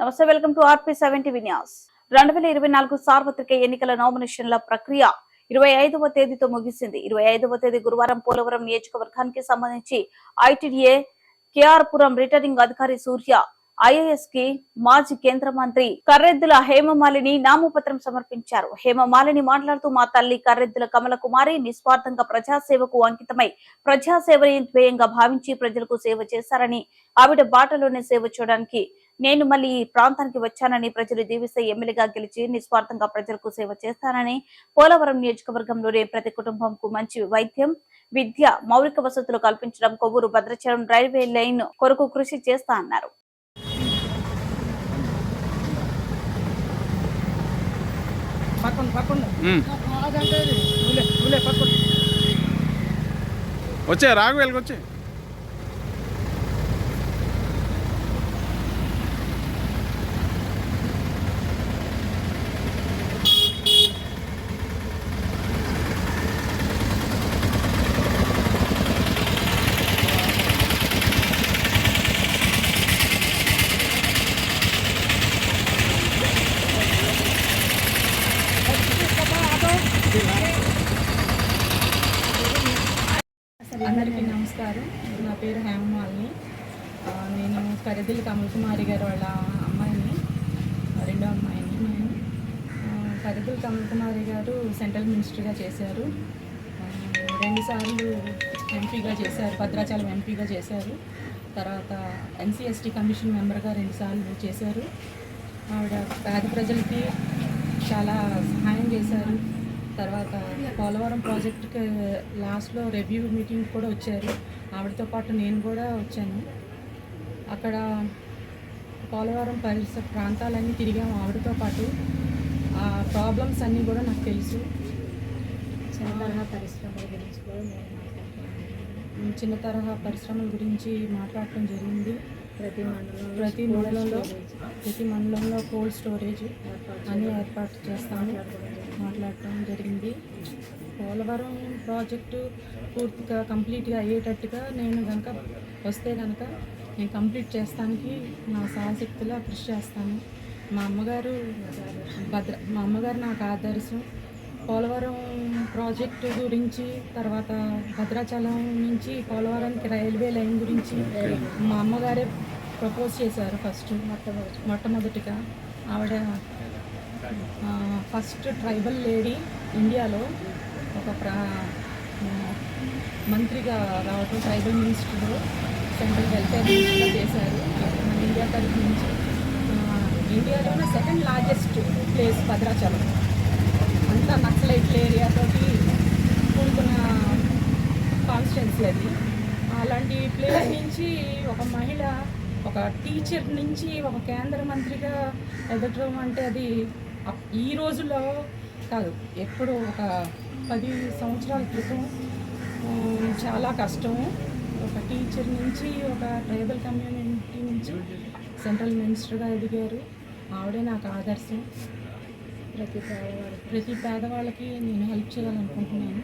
నమస్తే welcome to RP seventy Vinyas రెండు వేల ఇరవై నాలుగు సార్వత్రిక ఎన్నికల నామినేషన్ల ప్రక్రియ ఇరవై ఐదవ తేదీతో ముగిసింది. ఇరవై ఐదవ తేదీ గురువారం పోలవరం నియోజకవర్గానికి సంబంధించి ఐటీడీఏ కేఆర్పురం రిటర్నింగ్ అధికారి సూర్య ఐఏఎస్కి మాజీ కేంద్ర మంత్రి కర్రెద్దుల హేమమాలిని నామపత్రం సమర్పించారు. హేమమాలిని మాట్లాడుతూ మా తల్లి కర్రెద్దుల కమల కుమారి నిస్వార్థంగా ప్రజాసేవకు అంకితమై ప్రజాసేవని ధ్యేయంగా భావించి ప్రజలకు సేవ చేశారని ఆవిడ బాటలోనే సేవ చేయడానికి నేను మళ్ళీ ఈ ప్రాంతానికి వచ్చానని ప్రజలు దీవిస్తే ఎమ్మెల్యేగా గెలిచి నిస్వార్థంగా ప్రజలకు సేవ చేస్తానని పోలవరం నియోజకవర్గంలోని ప్రతి కుటుంబంకు మంచి వైద్యం విద్య మౌలిక వసతులు కల్పించడం కొవ్వూరు భద్రాచలం రైల్వే లైన్ కొరకు కృషి చేస్తా అన్నారు ఊలే పక్కన వచ్చే అందరికీ నమస్కారం. నా పేరు హేమమాలిని నేను కరిదిల్ కమల్ కుమారి గారు వాళ్ళ అమ్మాయిని రెండో అమ్మాయిని. నేను ఆ, కరిదిల్ కమల్ కుమారి గారు సెంట్రల్ మినిస్టర్గా చేశారు. రెండుసార్లు ఎంపీగా చేశారు భద్రాచలం ఎంపీగా చేశారు. తర్వాత ఎన్సిఎస్టీ కమిషన్ మెంబర్గా రెండుసార్లు చేశారు. ఆవిడ పేద ప్రజలకి చాలా సహాయం చేశారు. తర్వాత పోలవరం ప్రాజెక్ట్కి లాస్ట్లో రివ్యూ మీటింగ్ కూడా వచ్చారు. ఆవిడతో పాటు నేను కూడా వచ్చాను. అక్కడ పోలవరం పరిసర ప్రాంతాలన్నీ తిరిగాము ఆవిడతో పాటు. ఆ ప్రాబ్లమ్స్ అన్నీ కూడా నాకు తెలుసు. చిన్న తరహా పరిశ్రమల గురించి కూడా నేను చిన్న తరహా పరిశ్రమల గురించి మాట్లాడటం జరిగింది. ప్రతి మండలంలో ప్రతి మండలంలో ప్రతి మండలంలో కోల్డ్ స్టోరేజ్ అన్నీ ఏర్పాటు చేస్తాము. మాట్లాడటం జరిగింది. పోలవరం ప్రాజెక్టు పూర్తిగా కంప్లీట్గా అయ్యేటట్టుగా నేను కనుక వస్తే కనుక నేను కంప్లీట్ చేస్తానికి నా సాయశక్తిలో కృషి చేస్తాను. మా అమ్మగారు భద్ర మా అమ్మగారు నాకు ఆదర్శం. పోలవరం ప్రాజెక్టు గురించి తర్వాత భద్రాచలం నుంచి పోలవరానికి రైల్వే లైన్ గురించి మా అమ్మగారే ప్రపోజ్ చేశారు ఫస్ట్ మొట్టమొదటి మొట్టమొదటిగా. ఆవిడ ఫస్ట్ ట్రైబల్ లేడీ ఇండియాలో ఒక ప్రా మంత్రిగా రావటం ట్రైబల్ మినిస్టర్ సెంట్రల్ వెల్ఫేర్ మినిస్టర్గా చేశారు. మన ఇండియా తరఫు నుంచి ఇండియాలోనే సెకండ్ లార్జెస్ట్ ప్లేస్ భద్రాచలం. అంతా నక్సలైట్ల ఏరియాతోటి కూడుకున్న కాన్స్టిట్యున్సీ అది. అలాంటి ప్లేస్ నుంచి ఒక మహిళ ఒక టీచర్ నుంచి ఒక కేంద్ర మంత్రిగా ఎదగడం అంటే అది ఈ రోజుల్లో కాదు ఎప్పుడు ఒక పది సంవత్సరాల క్రితం చాలా కష్టము ఒక టీచర్ నుంచి ఒక ట్రైబల్ కమ్యూనిటీ నుంచి సెంట్రల్ మినిస్టర్గా ఎదిగారు. ఆవిడే నాకు ఆదర్శం. ప్రతి ప్రతి పేదవాళ్ళకి నేను హెల్ప్ చేయాలనుకుంటున్నాను.